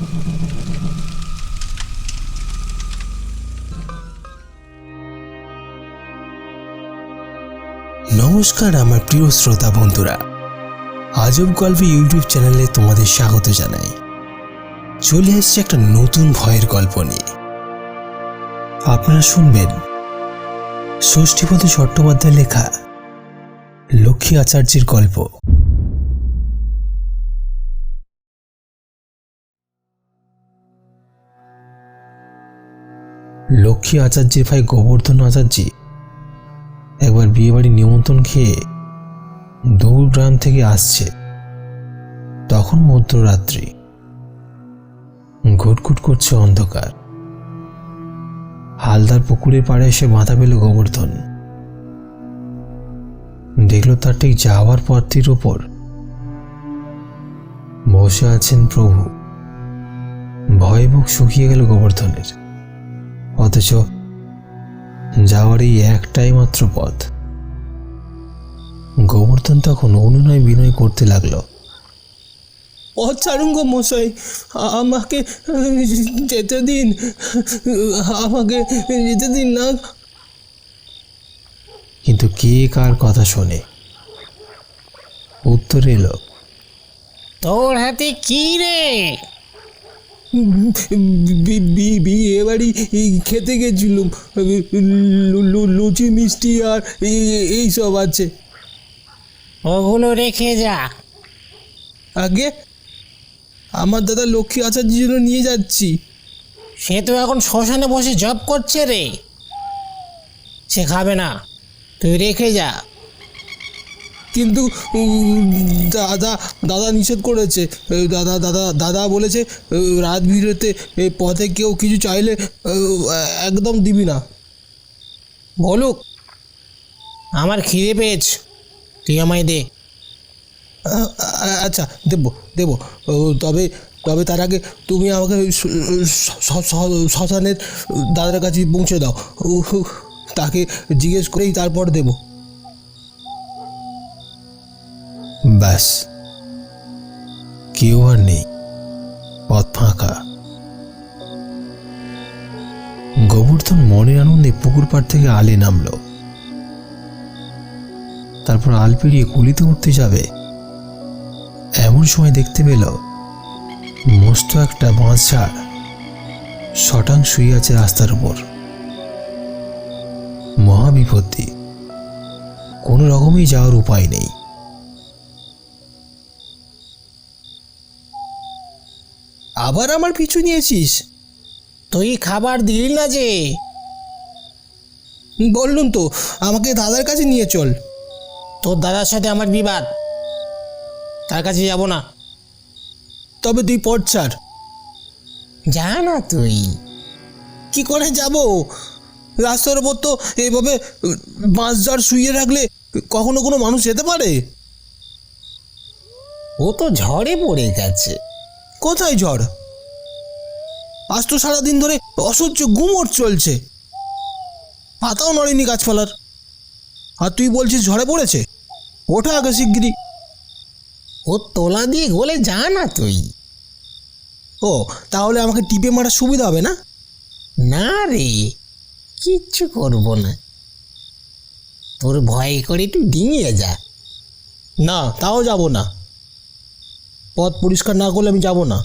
নমস্কার আমার প্রিয় শ্রোতা বন্ধুরা। আজব গল্প ইউটিউব চ্যানেলে তোমাদের স্বাগত জানাই। চলে এসছে একটা নতুন ভয়ের গল্প নিয়ে। আপনারা শুনবেন ষষ্ঠীপদ চট্টোপাধ্যায় লেখা লক্ষ্মী আচার্যের গল্প। লক্ষ্মী আচার্যের ভাই গোবর্ধন আচার্যী একবার বিয়েবাড়ির নিমন্ত্রণ খেয়ে দূর গ্রাম থেকে আসছে। তখন মধ্যরাত্রি। ঘুটঘুট করছে অন্ধকার। হালদার পুকুরের পাড়ে এসে মাথা পেল গোবর্ধন। দেখল তার ঠিক যাওয়ার পথটির ওপর বসে আছেন প্রভু। ভয়ে শুকিয়ে গেল গোবর্ধনের। অথচ যাওয়ার এই একটাই মাত্র পথ। গোবর্ধন তখন অনুনয় বিনয় করতে লাগল। অচারুঙ্গ মশাই আমাকে যেতে দিন আমাকে যেতে দিন না। কিন্তু কে কার কথা শোনে? উত্তর এলো। তোর হাতে কি রে? বিয়ে বাড়ি খেতে গেছিলুম। লুচি মিষ্টি আর এই- সব আছে। ওগুলো রেখে যা। আগে আমার দাদা লক্ষ্মী আচার্যের জন্য নিয়ে যাচ্ছি। সে তো এখন শ্মশানে বসে জব করছে রে। সে খাবে না। তুই রেখে যা। কিন্তু দাদা দাদা নিষেধ করেছে। দাদা দাদা দাদা বলেছে রাত বিরেতে পথে কেউ কিছু চাইলে একদম দিবি না। বলুক। আমার খিদে পেয়েছ। তুই আমায় দে। আচ্ছা দেবো দেবো। তবে তবে তার আগে তুমি আমাকে শ্মশানের দাদার কাছে পৌঁছে দাও। তাকে জিজ্ঞেস করেই তারপর দেবো। ব্যাস। কেউ আর নেই। পথ ফাঁকা। গোবর্ধন মনের আনন্দে পুকুর পাড় থেকে আলে নামলো। তারপর আল পেরিয়ে কুলিতে উঠতে যাবে। এমন সময় দেখতে পেল, মস্ত একটা ঝাড় শটাং শুয়ে আছে রাস্তার উপর। মহাবিপত্তি। কোনো রকমই যাওয়ার উপায় নেই। আবার আমার পিছু নিয়েছিস? তুই খাবার দিলি না যে। বললুম তো আমাকে দাদার কাছে নিয়ে চল। তোর দাদার সাথে আমার বিবাদ। তার কাছে যাব না। তবে তুই পথ ছাড়। যা না তুই। কি করে যাব? রাস্তার ওপর তো এইভাবে বাঁশ ঝাড় শুয়ে রাখলে কখনো কোনো মানুষ যেতে পারে? ও তো ঝড়ে পড়ে গেছে। কোথায় ঝড় আজ তো সারাদিন ধরে অসহ্য গুমট চলছে। পাতাও নড়েনি গাছপালার। আর তুই বলছিস ঝড়ে পড়েছে? ওঠা আগে শিগগিরি ও তোলা দিয়ে গলে যা না তুই। ও তাহলে আমাকে টিপে মারা সুবিধা হবে না? না রে কিচ্ছু করব না। তোর ভয় করে একটু ডিঙিয়ে যা। না তাও যাব না। পথ পরিষ্কার না করলে আমি যাব না।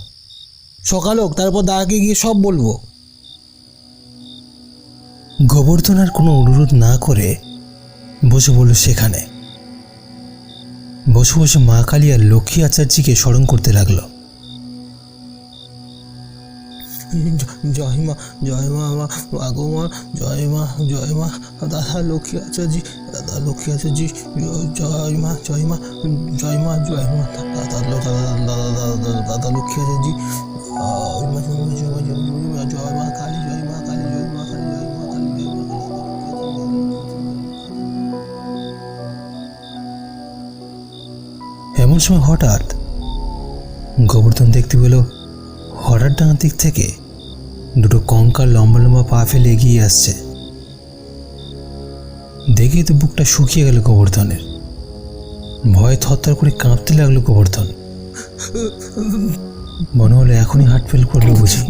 সকাল হোক, তারপর দাদাকে গিয়ে সব বলব। গোবর্ধন আর কোনো অনুরোধ না করে বসে বলল সেখানে। বসে বসে মা কালী আর লক্ষ্মী আচার্যিকে স্মরণ করতে লাগল। জয় মা জয় মা মা মা মা জয় মা জয় মা দাদা লক্ষ্মী আচার্য দাদা লক্ষ্মী আচার্য জয় মা জয় মা জয় মা জয় মা দাদা দাদা দাদা দাদা লক্ষ্মী আচার্য জয় মা জয় মা কালী জয় মা কালী জয় মা কালী জয় এমন সময় হঠাৎ গোবর্ধন দেখতে পেল হঠাৎ ডাঙার দিক থেকে দুটো কঙ্কাল লম্বা লম্বা পা ফেলে এগিয়ে আসছে। দেখে তো বুকটা শুকিয়ে গেল গোবর্ধনের। ভয়ে থরথর করে কাঁপতে লাগল গোবর্ধন। মনে হলো এখনই হার্ট ফেল করল বুঝি।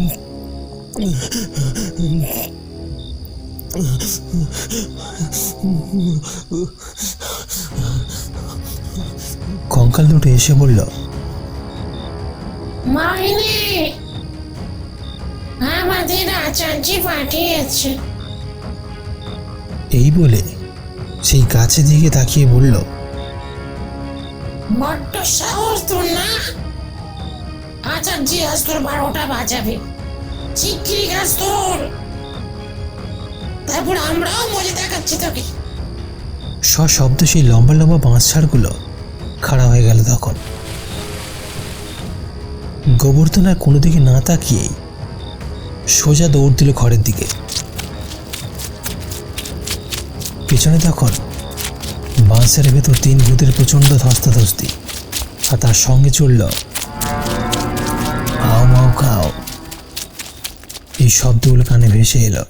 কঙ্কাল দুটো এসে বলল মাইনে আমাদের আচার্য পাঠিয়েছে। এই বলে সেই গাছের দিকে তাকিয়ে বলল বড্ড সাহস তোর না? আচার্য আজ তোর বারোটা বাজাবে। চিকরি গাছ তোর। তারপর আমরাও মজা দেখাচ্ছি তোকে। সশব্দ সেই লম্বা লম্বা বাঁশ ছাড়গুলো খাড়া হয়ে গেল তখন। গোবর্ধন আর কোনো দিকে না তাকিয়েই সোজা দৌড় দিল ঘরের দিকে। পেছনে তখন বাঁশের ভেতর তিন ভূতের প্রচণ্ড ধস্তাধস্তি আর তার সঙ্গে চলল আও মাও খাও। এই শব্দগুলো কানে ভেসে এলো।